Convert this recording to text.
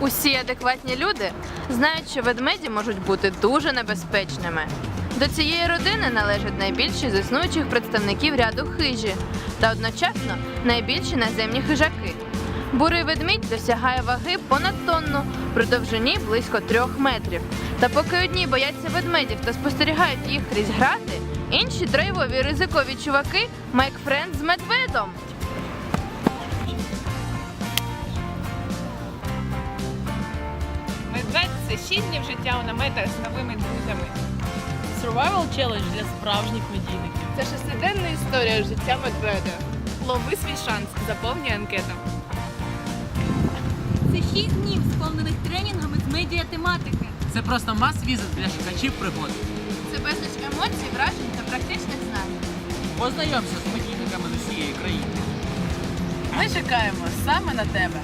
Усі адекватні люди знають, що ведмеді можуть бути дуже небезпечними. До цієї родини належать найбільші з існуючих представників ряду хижі та одночасно найбільші наземні хижаки. Бурий ведмідь досягає ваги понад тонну при довжині близько трьох метрів. Та поки одні бояться ведмедів та спостерігають їх крізь грати, інші драйвові ризикові чуваки Майк Френд з медведом. Це 6 днів життя у наметах з новими друзями. Survival Challenge для справжніх медійників. Це шестиденна історія життя медведя. Лови свій шанс, заповнюй анкету. Це 6 днів, сповнених тренінгами з медіатематики. Це просто мас-візит для шукачів пригод. Це безліч емоцій, вражень та практичних знань. Познайомся з медійниками з усієї країни. Ми чекаємо саме на тебе.